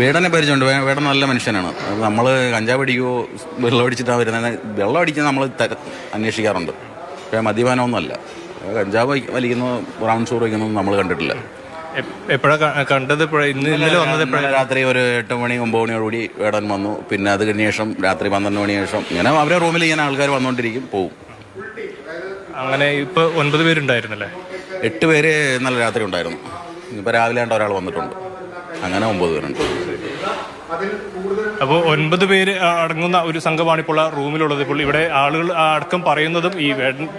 വേടനെ പരിചയമുണ്ട്. വേടൻ നല്ല മനുഷ്യനാണ്. നമ്മൾ കഞ്ചാവ് അടിക്കുമോ വെള്ളം അടിച്ചിട്ടാണ് വരുന്നത് വെള്ളം അടിച്ച് നമ്മൾ അന്വേഷിക്കാറുണ്ട്. പക്ഷേ മദ്യപാനമൊന്നുമല്ല. കഞ്ചാവ് വലിക്കുന്ന ബ്രൗൺ ഷൂർ വയ്ക്കുന്നതും നമ്മൾ കണ്ടിട്ടില്ല. എപ്പോഴാണ് കണ്ടത് ഇന്ന് ഇന്നലെ വന്നത് രാത്രി ഒരു എട്ട് മണി ഒമ്പത് മണിയോടുകൂടി വേടൻ വന്നു. പിന്നെ അത് കഴിഞ്ഞ ശേഷം രാത്രി പന്ത്രണ്ട് മണി ശേഷം ഇങ്ങനെ അവരെ റൂമിൽ ഇങ്ങനെ ആൾക്കാർ വന്നുകൊണ്ടിരിക്കും പോവും. അങ്ങനെ ഇപ്പൊ ഒൻപത് പേരുണ്ടായിരുന്നല്ലേ? എട്ട് പേര് നല്ല രാത്രി ഉണ്ടായിരുന്നു. ഇപ്പോൾ രാവിലെ ആണ്ട് ഒരാൾ വന്നിട്ടുണ്ട്. അങ്ങനെ ഒമ്പത് പേരുണ്ട്. അപ്പോൾ ഒൻപത് പേര് അടങ്ങുന്ന ഒരു സംഘമാണ് ഇപ്പോൾ ആ റൂമിലുള്ളത്. ഇപ്പോൾ ഇവിടെ ആളുകൾ അടക്കം പറയുന്നതും ഈ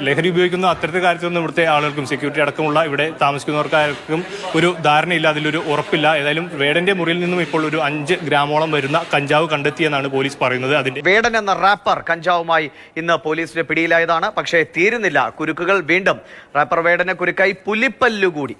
ലഹരി ഉപയോഗിക്കുന്ന അത്തരത്തിൽ കാര്യത്തിലൊന്നും ഇവിടുത്തെ ആളുകൾക്കും സെക്യൂരിറ്റി അടക്കമുള്ള ഇവിടെ താമസിക്കുന്നവർക്കാർക്കും ഒരു ധാരണയില്ല അതിലൊരു ഉറപ്പില്ല. ഏതായാലും വേടന്റെ മുറിയിൽ നിന്നും ഇപ്പോൾ ഒരു അഞ്ച് ഗ്രാമോളം വരുന്ന കഞ്ചാവ് കണ്ടെത്തിയെന്നാണ് പോലീസ് പറയുന്നത്. അതിന്റെ വേടൻ എന്ന റാപ്പർ കഞ്ചാവുമായി ഇന്ന് പോലീസിന്റെ പിടിയിലായതാണ്. പക്ഷേ തീരുന്നില്ല. കുരുക്കുകൾ വീണ്ടും. റാപ്പർ വേടനെ കുരുക്കായി പുലിപ്പല്ലുകൂടി.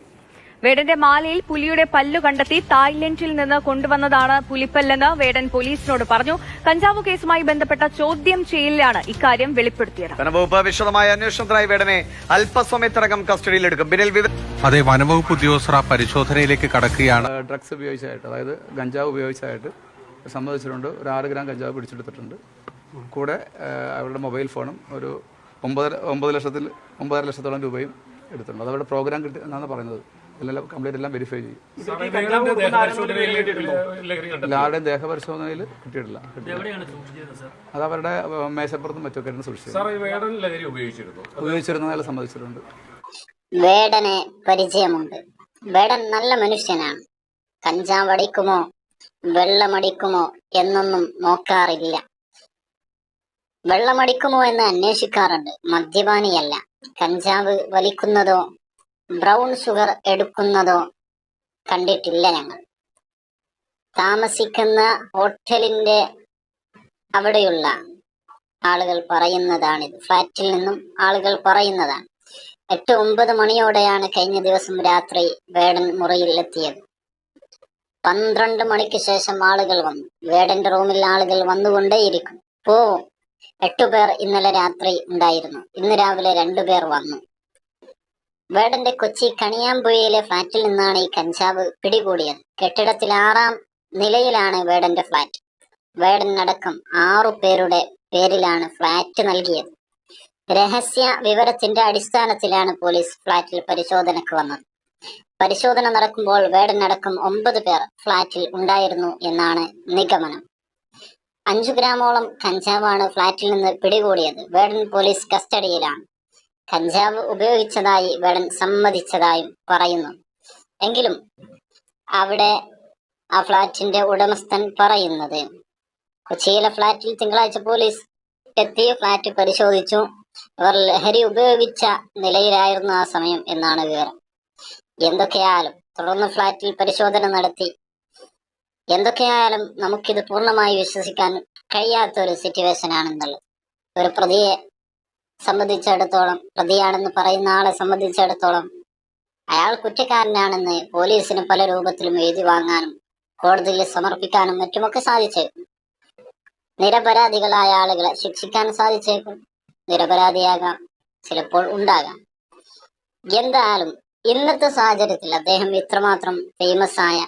വേടന്റെ മാലയിൽ പുലിയുടെ പല്ലു കണ്ടെത്തി തായ്ലൻഡിൽ നിന്ന് കൊണ്ടുവന്നതാണ് പുലിപ്പല്ലെന്ന് വേടൻ പോലീസിനോട് പറഞ്ഞു. കഞ്ചാവ് കേസുമായി ബന്ധപ്പെട്ട ചോദ്യം ചെയ്യലിലാണ് ഇക്കാര്യം വെളിപ്പെടുത്തിയത്. വനംവകുപ്പ് വിശദമായ അന്വേഷണത്തിനായി വേടനെ അല്പസമയത്തിനകം കസ്റ്റഡിയിലെടുക്കും. ബിനിൽ വിവ അതെ വനംവകുപ്പ് ഉദ്യോഗസ്ഥർ ആ പരിശോധനയിലേക്ക് കടക്കുകയാണ്. ഡ്രഗ്സ് ഉപയോഗിച്ചായിട്ട് അതായത് കഞ്ചാവ് ഉപയോഗിച്ചായിട്ട് സമ്മതിച്ചിട്ടുണ്ട് ഒരു ആറ് ഗ്രാം കഞ്ചാവ് പിടിച്ചെടുത്തിട്ടുണ്ട്. കൂടെ അവരുടെ മൊബൈൽ ഫോണും ഒരു ഒമ്പത് ഒമ്പത് ലക്ഷത്തിൽ ഒമ്പതര ലക്ഷത്തോളം രൂപയും എടുത്തിട്ടുണ്ട്. അത് അവരുടെ പ്രോഗ്രാം കിട്ടി എന്നാണ് പറയുന്നത്. എല്ലാം കംപ്ലീറ്റ് എല്ലാം വെരിഫൈ ചെയ്യും. എല്ലാവരുടെയും ദേഹപരിശോധനയിൽ കിട്ടിയിട്ടില്ല. അത് അവരുടെ മേശപ്പുറത്തും മറ്റൊക്കെ സൂക്ഷിച്ചത്. ഉപയോഗിച്ചിരുന്ന? അയാൾ സമ്മതിച്ചിട്ടുണ്ട് വേടനെ പരിചയമുണ്ട്. വേടൻ നല്ല മനുഷ്യനാണ്. കഞ്ചാവടിക്കുമോ വെള്ളമടിക്കുമോ എന്നൊന്നും നോക്കാറില്ല. വെള്ളമടിക്കുമോ എന്ന് അന്വേഷിക്കാറുണ്ട്. മദ്യപാനിയല്ല. കഞ്ചാവ് വലിക്കുന്നതോ ബ്രൗൺ ഷുഗർ എടുക്കുന്നതോ കണ്ടിട്ടില്ല ഞങ്ങൾ. താമസിക്കുന്ന ഹോട്ടലിന്റെ അവിടെയുള്ള ആളുകൾ പറയുന്നതാണിത്. ഫ്ലാറ്റിൽ നിന്നും ആളുകൾ പറയുന്നതാണ്. എട്ട് ഒമ്പത് മണിയോടെയാണ് കഴിഞ്ഞ ദിവസം രാത്രി വേടൻ മുറിയിൽ എത്തിയത് പന്ത്രണ്ട് മണിക്ക് ശേഷം ആളുകൾ വന്നു. വേടന്റെ റൂമിൽ ആളുകൾ വന്നുകൊണ്ടേയിരിക്കും. പോവും എട്ടുപേർ ഇന്നലെ രാത്രി ഉണ്ടായിരുന്നു. ഇന്ന് രാവിലെ രണ്ടുപേർ വന്നു. വേടന്റെ കൊച്ചി കണിയാമ്പുഴയിലെ ഫ്ളാറ്റിൽ നിന്നാണ് ഈ കഞ്ചാവ് പിടികൂടിയത്. കെട്ടിടത്തിൽ ആറാം നിലയിലാണ് വേടന്റെ ഫ്ളാറ്റ് വേടനടക്കം ആറു പേരുടെ പേരിലാണ് ഫ്ളാറ്റ് നൽകിയത്. രഹസ്യ വിവരത്തിന്റെ അടിസ്ഥാനത്തിലാണ് പോലീസ് ഫ്ളാറ്റിൽ പരിശോധനയ്ക്ക് വന്നത്. പരിശോധന നടക്കുമ്പോൾ വേടനടക്കം ഒമ്പത് പേർ ഫ്ളാറ്റിൽ ഉണ്ടായിരുന്നു എന്നാണ് നിഗമനം. അഞ്ചു ഗ്രാമോളം കഞ്ചാവാണ് ഫ്ളാറ്റിൽ നിന്ന് പിടികൂടിയത്. വേടൻ പോലീസ് കസ്റ്റഡിയിലാണ്. കഞ്ചാവ് ഉപയോഗിച്ചതായി വേടൻ സമ്മതിച്ചതായും പറയുന്നു. എങ്കിലും അവിടെ ആ ഫ്ളാറ്റിന്റെ ഉടമസ്ഥൻ പറയുന്നത് കൊച്ചിയിലെ ഫ്ളാറ്റിൽ തിങ്കളാഴ്ച പോലീസ് എത്തി ഫ്ളാറ്റ് പരിശോധിച്ചു. അവർ ലഹരി ഉപയോഗിച്ച നിലയിലായിരുന്നു ആ സമയം എന്നാണ് വിവരം. എന്തൊക്കെയായാലും തുടർന്ന് ഫ്ളാറ്റിൽ പരിശോധന നടത്തി. എന്തൊക്കെയായാലും നമുക്കിത് പൂർണമായി വിശ്വസിക്കാൻ കഴിയാത്ത ഒരു സിറ്റുവേഷൻ ആണെന്നുള്ളത്. ഒരു പ്രതിയെ സംബന്ധിച്ചിടത്തോളം പ്രതിയാണെന്ന് പറയുന്ന ആളെ സംബന്ധിച്ചിടത്തോളം അയാൾ കുറ്റക്കാരനാണെന്ന് പോലീസിന് പല രൂപത്തിലും എഴുതി വാങ്ങാനും കോടതിയിൽ സമർപ്പിക്കാനും മറ്റുമൊക്കെ സാധിച്ചേക്കും. നിരപരാധികളായ ആളുകളെ ശിക്ഷിക്കാൻ സാധിച്ചേക്കും. നിരപരാധിയാകാം ചിലപ്പോൾ ഉണ്ടാകാം. എന്തായാലും ഇന്നത്തെ സാഹചര്യത്തിൽ അദ്ദേഹം ഇത്രമാത്രം ഫേമസ് ആയ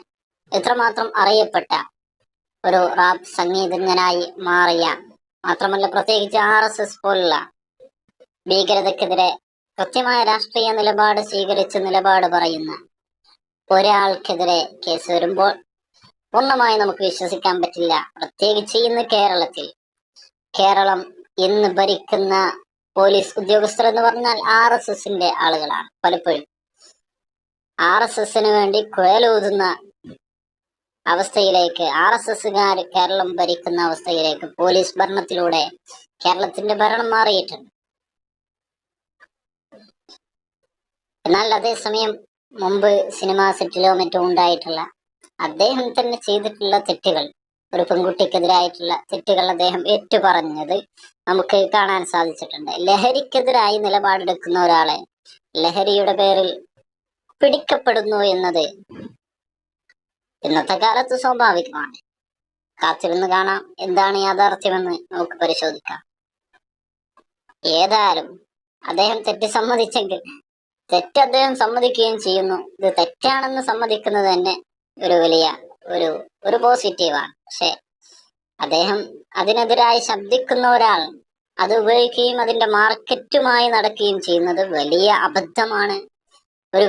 ഇത്രമാത്രം അറിയപ്പെട്ട ഒരു റാപ്പ് സംഗീതജ്ഞനായി മാറിയ മാത്രമല്ല പ്രത്യേകിച്ച് ആർ എസ് എസ് പോലുള്ള ഭീകരതക്കെതിരെ കൃത്യമായ രാഷ്ട്രീയ നിലപാട് സ്വീകരിച്ച് നിലപാട് പറയുന്ന ഒരാൾക്കെതിരെ കേസ് വരുമ്പോൾ പൂർണമായി നമുക്ക് വിശ്വസിക്കാൻ പറ്റില്ല. പ്രത്യേകിച്ച് ഇന്ന് കേരളത്തിൽ. കേരളം ഇന്ന് ഭരിക്കുന്ന പോലീസ് ഉദ്യോഗസ്ഥർ എന്ന് പറഞ്ഞാൽ ആർ എസ് എസിന്റെ ആളുകളാണ് പലപ്പോഴും. ആർ എസ് എസിന് വേണ്ടി കുഴലൂതുന്ന അവസ്ഥയിലേക്ക് ആർ എസ് എസുകാർ കേരളം ഭരിക്കുന്ന അവസ്ഥയിലേക്ക് പോലീസ് ഭരണത്തിലൂടെ കേരളത്തിന്റെ ഭരണം മാറിയിട്ടുണ്ട്. എന്നാൽ അതേസമയം മുമ്പ് സിനിമാ സെറ്റിലോ മറ്റോ ഉണ്ടായിട്ടുള്ള അദ്ദേഹം തന്നെ ചെയ്തിട്ടുള്ള തെറ്റുകൾ ഒരു പെൺകുട്ടിക്കെതിരായിട്ടുള്ള തെറ്റുകൾ അദ്ദേഹം ഏറ്റുപറഞ്ഞത് നമുക്ക് കാണാൻ സാധിച്ചിട്ടുണ്ട്. ലഹരിക്കെതിരായി നിലപാടെടുക്കുന്ന ഒരാളെ ലഹരിയുടെ പേരിൽ പിടിക്കപ്പെടുന്നു എന്നത് ഇന്നത്തെ കാലത്ത് സ്വാഭാവികമാണ്. കാത്തിരുന്ന് കാണാം എന്താണ് യാഥാർത്ഥ്യമെന്ന് നമുക്ക് പരിശോധിക്കാം. ഏതായാലും അദ്ദേഹം തെറ്റ് സമ്മതിച്ചെങ്കിൽ തെറ്റ് അദ്ദേഹം സമ്മതിക്കുകയും ചെയ്യുന്നു. ഇത് തെറ്റാണെന്ന് സമ്മതിക്കുന്നത് തന്നെ ഒരു വലിയ ഒരു ഒരു പോസിറ്റീവാണ് പക്ഷെ അദ്ദേഹം അതിനെതിരായി ശബ്ദിക്കുന്ന ഒരാൾ അത് ഉപയോഗിക്കുകയും അതിന്റെ മാർക്കറ്റുമായി നടക്കുകയും ചെയ്യുന്നത് വലിയ അബദ്ധമാണ്. ഒരു